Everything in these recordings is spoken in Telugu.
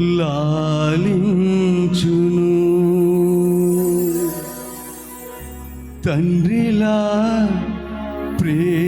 లాలించును. తండ్రిలా ప్రే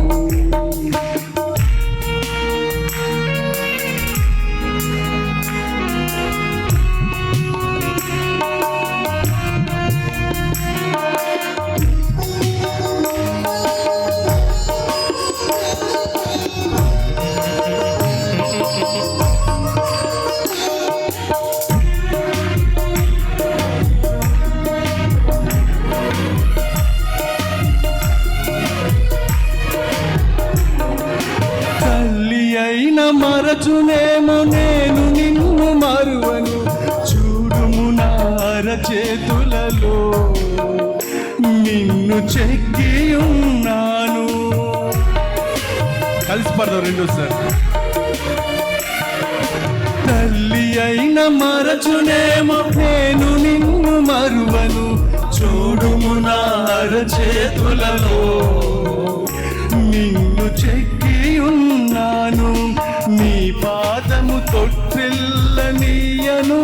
మరచునేమో నేను నిన్ను మరువను. చూడుము నార చేతులలో నిన్ను చెక్కి ఉన్నాను. కలిసి పడదాం సార్ తల్లి అయిన మరచునేమో నేను నిన్ను మరువను. చూడుము నార చేతులలో నిన్ను చెక్కి ఉన్నాను.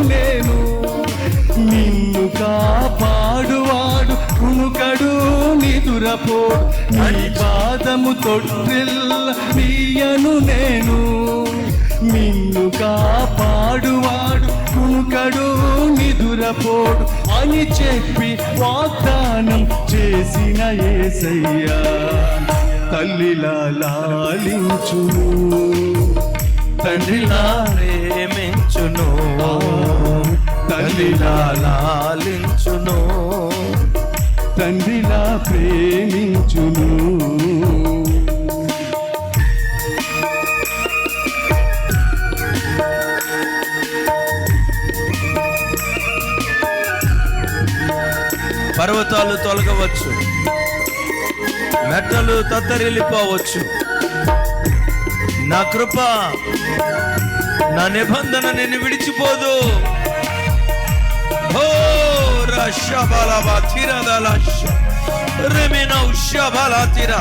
నేను. నిన్ను కాపాడువాడు కునుకడు నిదురపో నీ పాదము తొట్టిల్ల నీయను నేను. నిన్ను కాపాడువాడు కునుకడు నిదురపోడు అని చెప్పి వాగ్దానం చేసిన ఏసయ్యా. తల్లిలా లాలించును తండ్రిలా ప్రేమించును తల్లిలా లాలించును. తండ్రిలా ప్రేమించును. పర్వతాలు తొలగవచ్చు. మెట్టలు తత్తరిల్లిపోవచ్చు. నా కృప నా నిబంధన నిన్ను విడిచిపోదు. ఓ రషబలబ తిరదలష రెమిన ఉషబల తిర.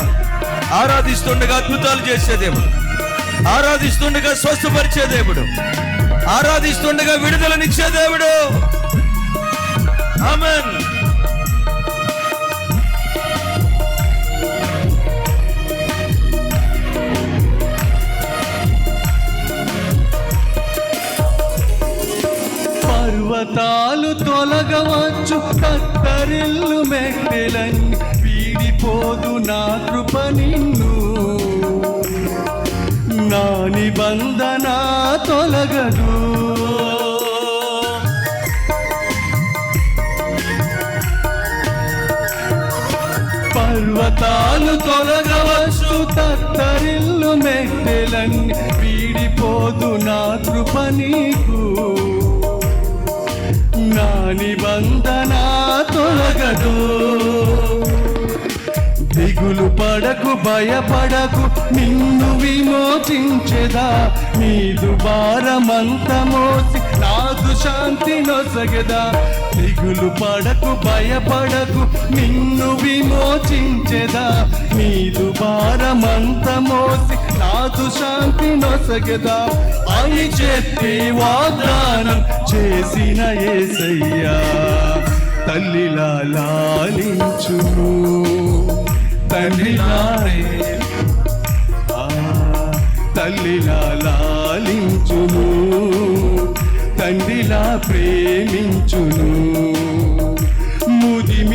ఆరాధిస్తుండగా అద్భుతాలు చేసే దేవుడు. ఆరాధిస్తుండగా స్వస్థపరిచే దేవుడు. ఆరాధిస్తుండగా విడుదలనిచ్చే దేవుడు. ఆమెన్. పర్వతాలు తొలగవచ్చు కత్తరిల్లు మెట్టెలని వీడిపోదు నా కృప నిన్ను. నా నిబంధన తొలగదు. పర్వతాలు తొలగవచ్చు తత్తరిల్లు మెట్టెలని వీడిపోదు నా కృప నీకు. నిబంధన తొలగదు. దిగులు పడకు భయపడకు నిన్ను విమోచించెదా? నీదు భారమంత మోసి నాదు శాంతి నొసగదా? దిగులు పడకు భయపడకు నిన్ను విమోచించెదా? నీదు భారమంత మోసి సాధు శాంతి నొసగదా. అని చెప్పి వాగ్దానం చేసిన ఏసయ్యా. తల్లిలా లాలించును. తండ్రిలా ఆ, తల్లిలా లాలించును. తండ్రిలా ప్రేమించును.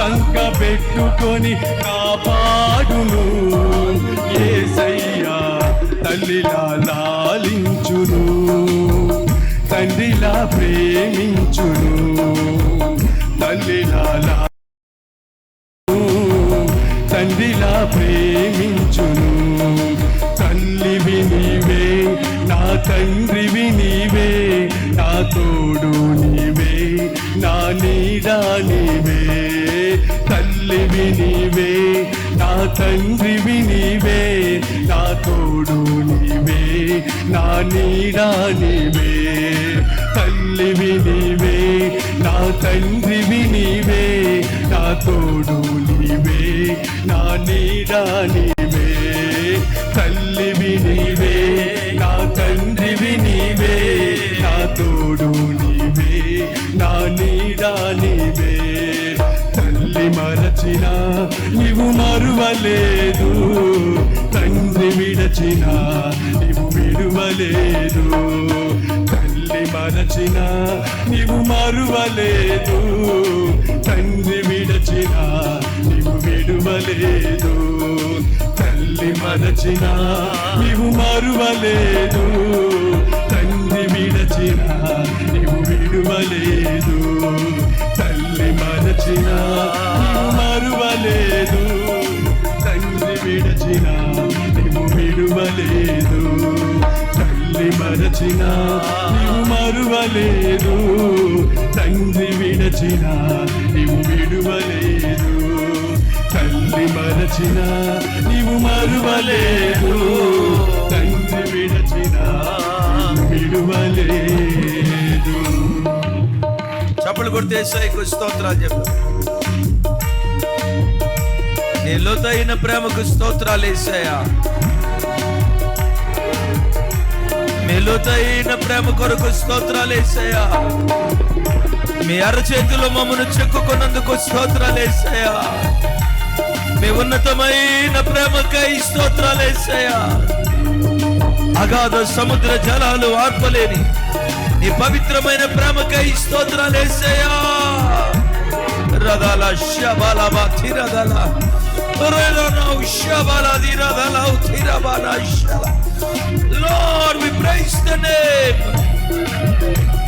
చంక పెట్టుకొని కాపాడును. ఏసయ్యా తల్లిలా లాలించును. తండ్రిలా ప్రేమించును. తల్లిలా లా తండ్రిలా ప్రేమించును. తల్లివి నీవే నా తండ్రివి నీవే నా తోడు నీవే నా నీడా నీవే. తల్లివి నీవే నా తండ్రివి నీవే నా తోడు నీవే నా నీడా నీవే. తల్లివి నీవే నా తండ్రివి నీవే నా తోడు నీవే నా నీడా నీవే. తల్లివి నీవే మరువలేదు తండ్రి విడచిన నీవు విడువలేదు తల్లి మరచిన నీవు మరువలేదు తండ్రి విడచిన నీవు విడువలేదు. తల్లి మరచిన నీవు మరువలేదు. విడచిన నీవు మరువలేదు. తండ్రి విడచిన నీవు విడువలేదు. తల్లి మరచిన నీవు మరువలేదు. తండ్రి విడచిన విడువలేదు. చప్పలు కొడితే సైకు స్తోత్రాలు చెప్పు. నీ లోతైన ప్రేమకు స్తోత్రాలు వేసాయా మీ ప్రేమ కొరకు స్తోత్రాలు మీ అరచేతిలో మమ్మను చెక్కుకున్నందుకు స్తోత్రాలు మీ ఉన్నతమైన ప్రేమకై స్తోత్రాలు అగాధ సముద్ర జలాలు ఆర్పలేని నీ పవిత్రమైన ప్రేమకై స్తోత్రాలు రథాల రదాల Sabala థిరదల Lord, we praise the name.